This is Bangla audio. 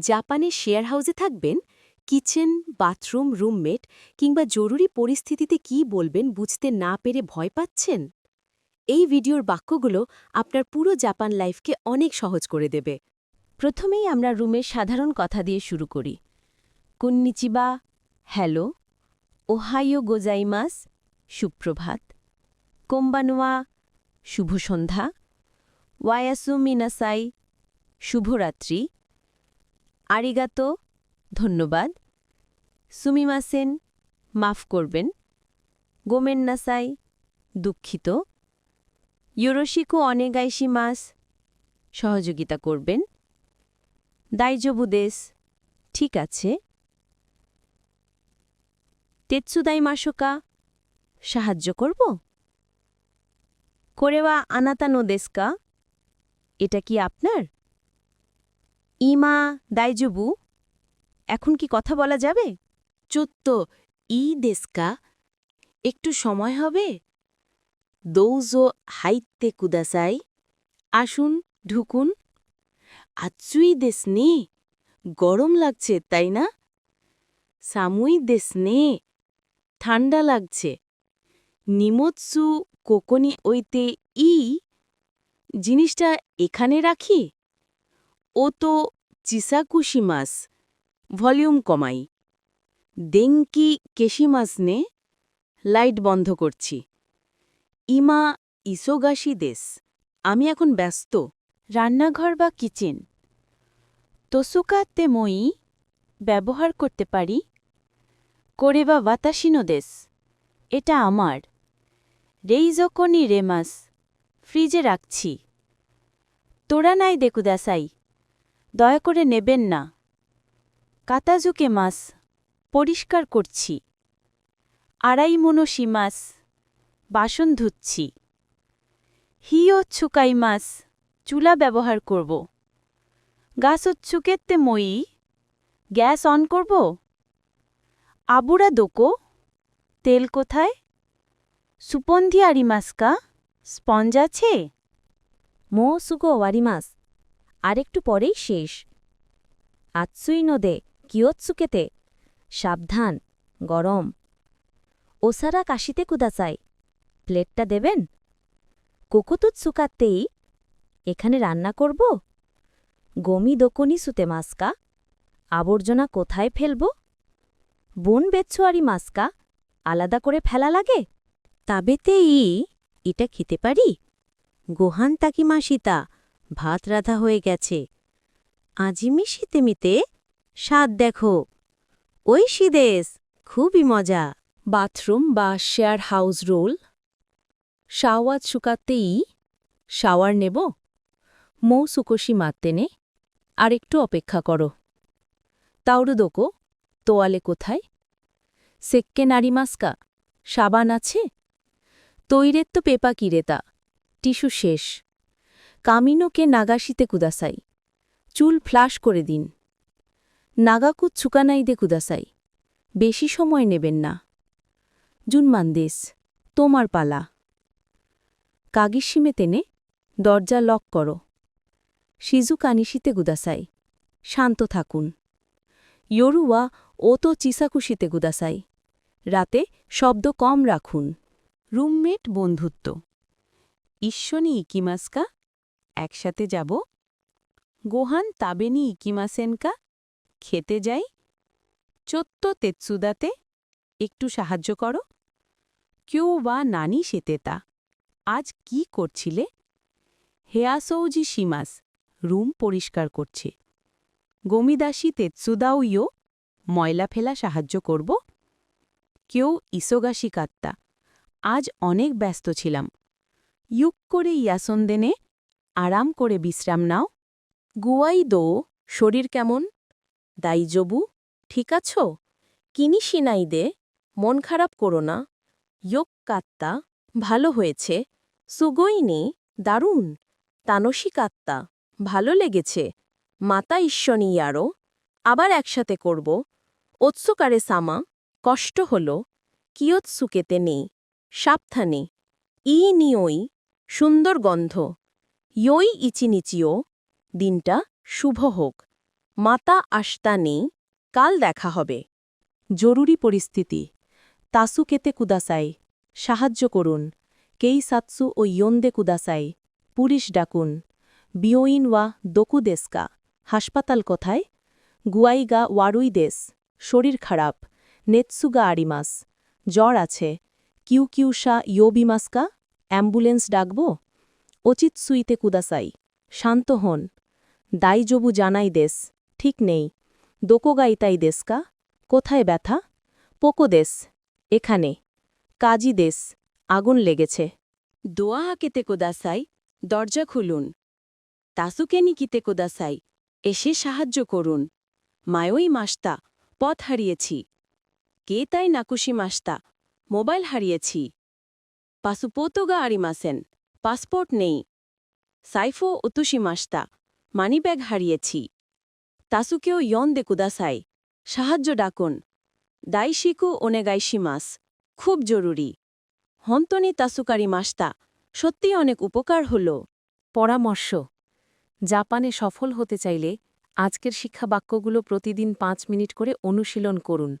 জাপানে শেয়ার হাউসে থাকবেন, কিচেন, বাথরুম, রুমমেট কিংবা জরুরি পরিস্থিতিতে কি বলবেন বুঝতে না পেরে ভয় পাচ্ছেন? এই ভিডিওর বাক্যগুলো আপনার পুরো জাপান লাইফকে অনেক সহজ করে দেবে। প্রথমেই আমরা রুমের সাধারণ কথা দিয়ে শুরু করি। কুন্নিচিবা, হ্যালো, ওহাইও গোজাইমাস, সুপ্রভাত। কোম্বানোয়া শুভ সন্ধ্যা ওয়ায়াসু মিনাসাই, শুভরাত্রি। আরিগাতো, ধন্যবাদ। সুমিমাসেন মাফ করবেন। গোমেন্নাসাই, দুঃখিত। ইউরোশিকো অনেগাইশি মাস, সহযোগিতা করবেন। দাইজবুদেশ ঠিক আছে। তেৎসুদাই মাসোকা সাহায্য করব? করেওয়া আনাতানো দেশকা, এটা কি আপনার? ইমা, দাইজবু, এখন কি কথা বলা যাবে? চুত্ত, ই দেশকা, একটু সময় হবে? দৌজো হাইতে কুদাসাই, আসুন, ঢুকুন। আচ্ছুই দেশ নে গরম লাগছে, তাই না? সামুই দেশ নে ঠান্ডা লাগছে। নিমৎসু কোকনি ওইতে ই, জিনিসটা এখানে রাখি? ও তো চিসাকুশি মাস ভলিউম কমাই। দেঙ্কি কেশিমাস নে, লাইট বন্ধ করছি। ইমা ইসোগাশি দেশ, আমি এখন ব্যস্ত। রান্নাঘর বা কিচেন? তোসুকাতে মই ব্যবহার করতে পারি? করে বা বাতাসিনো দেশ, এটা আমার। রেইজকনি রেমাস ফ্রিজে রাখছি। তোরা নাই দেখুদাসাই। দয়া করে নেবেন না। কাতাজুকে মাস পরিষ্কার করছি। আড়াই মনসি মাস বাসন ধুচ্ছি। হিও ছুকাই মাস চুলা ব্যবহার করব। গাছ ছুকেতে মই, গ্যাস অন করব? আবুরা দোকো, তেল কোথায়? সুপন্ধি আরিমাসকা স্পঞ্জ আছে? মো সুগো ওয়ারিমাস আরেকটু পরেই শেষ। আৎসুই নদে কিয়ৎসুকেতে সাবধান, গরম। ওসারা কাশিতে কুদাসাই প্লেটটা দেবেন? কোকোতুত সুকাতেই এখানে রান্না করব? গমি দোকনি সুতে মাস্কা। আবর্জনা কোথায় ফেলব? বন বেচ্ছোয়ারি মাস্কা আলাদা করে ফেলা লাগে? তাবেতে ই এটা খেতে পারি? গোহান তাকি মাসিতা ভাত রাধা হয়ে গেছে। আজিমি শীতেমিতে, স্বাদ দেখো। ওই সিদেশ, খুবই মজা। বাথরুম বা শেয়ার হাউস রোল। শাওয়াত শুকাতেই শাওয়ার নেব। মৌ সুকোশি মাত্তেনে আর একটু অপেক্ষা করো। তাউরুদোকো তোয়ালে কোথায়? সেক্কে নারিমাস্কা সাবান আছে? তৈরের তো পেপা কিরেতা টিস্যু শেষ। কামিনোকে নাগাশিতে কুদাসাই। চুল ফ্লাশ করে দিন। নাগাকু ছুকানাইদে কুদাসাই। বেশি সময় নেবেন না। জুনমানদেশ তোমার পালা। কাগিসিমে তেনে, দরজা লক করো। সিজু কানিশিতে গুদাসাই শান্ত থাকুন। ইয়োরুয়া ও তো চিসাকুশিতে গুদাসাই রাতে শব্দ কম রাখুন। রুমমেট বন্ধুত্ব। ঈশ্বনী ইকিমাস্কা একসাথে যাব? গোহান তাবেনি ইকিমাসেনকা, খেতে যাই? চত্ত তেৎসুদাতে একটু সাহায্য করো। কেউ বা নানি সেতেতা, আজ কি করছিলে? হেয়াসৌজি সীমাস, রুম পরিষ্কার করছে। গমিদাসী ইয়ো, ময়লা ফেলা সাহায্য করব? কেউ ইসোগাসি কাত্তা, আজ অনেক ব্যস্ত ছিলাম। ইউক করে ইয়াসন্দেনে আরাম করে বিশ্রাম নাও। গুয়াই দো, শরীর কেমন? দাইজবু ঠিক আছো? কিনিশিনাই দে, মন খারাপ করো না। ইয়োক কাত্তা, ভালো হয়েছে। সুগইনি দারুণ। তানসী কাত্তা, ভালো লেগেছে। মাতা ঈশ্বনী ইয়ারো, আবার একসাথে করব। ওৎসুকারে সামা, কষ্ট হল। কিয়ৎসুকেতে নেই, সাবধানে। ই নিয়ই সুন্দর গন্ধ। ইয়ই ইচিনিচিও দিনটা শুভ হোক। মাতা আস্তা নেই, কাল দেখা হবে। জরুরি পরিস্থিতি। তাসুকেতে কুদাসাই, সাহায্য করুন। কেই সাতসু ও ইয়ন্দে কুদাসাই, পুলিশ ডাকুন। বিয়োইন ওয়া দোকু দেস্কা হাসপাতাল কোথায়? গুয়াইগা ওয়ারুই দেশ, শরীর খারাপ নেতসুগা আরিমাস জ্বর আছে, কিউ কিউসা ইয়োবিমাস্কা অ্যাম্বুলেন্স ডাকব? অচিত সুইতে কুদাসাই। শান্ত হন। দাইজবু জানাই দেশ ঠিক নেই। দোকোগাইতাই দেশকা কোথায় ব্যথা? পোকো দেশ এখানে। কাজী দেশ আগুন লেগেছে। দোয়া হাকেতে কোদাসাই। দরজা খুলুন। তাসুকেনি কিতে কোদাসাই। এসে সাহায্য করুন। মায়োই মাস্তা। পথ হারিয়েছি। কে তাই নাকুশি মাস্তা? মোবাইল হারিয়েছি। পাসুপোতোগা আরিমাসেন। পাসপোর্ট নেই। সাইফো উতুশি মাস্তা মানিব্যাগ হারিয়েছি। তাসুকেও ইয়ন দে কুদাসাই, সাহায্য ডাকুন। দাইশিকু ওনেগাইশি মাস খুব জরুরি। হন্তনি তাসুকারি মাস্তা সত্যি অনেক উপকার হল। পরামর্শ, জাপানে সফল হতে চাইলে আজকের শিক্ষা বাক্যগুলো প্রতিদিন পাঁচ মিনিট করে অনুশীলন করুন।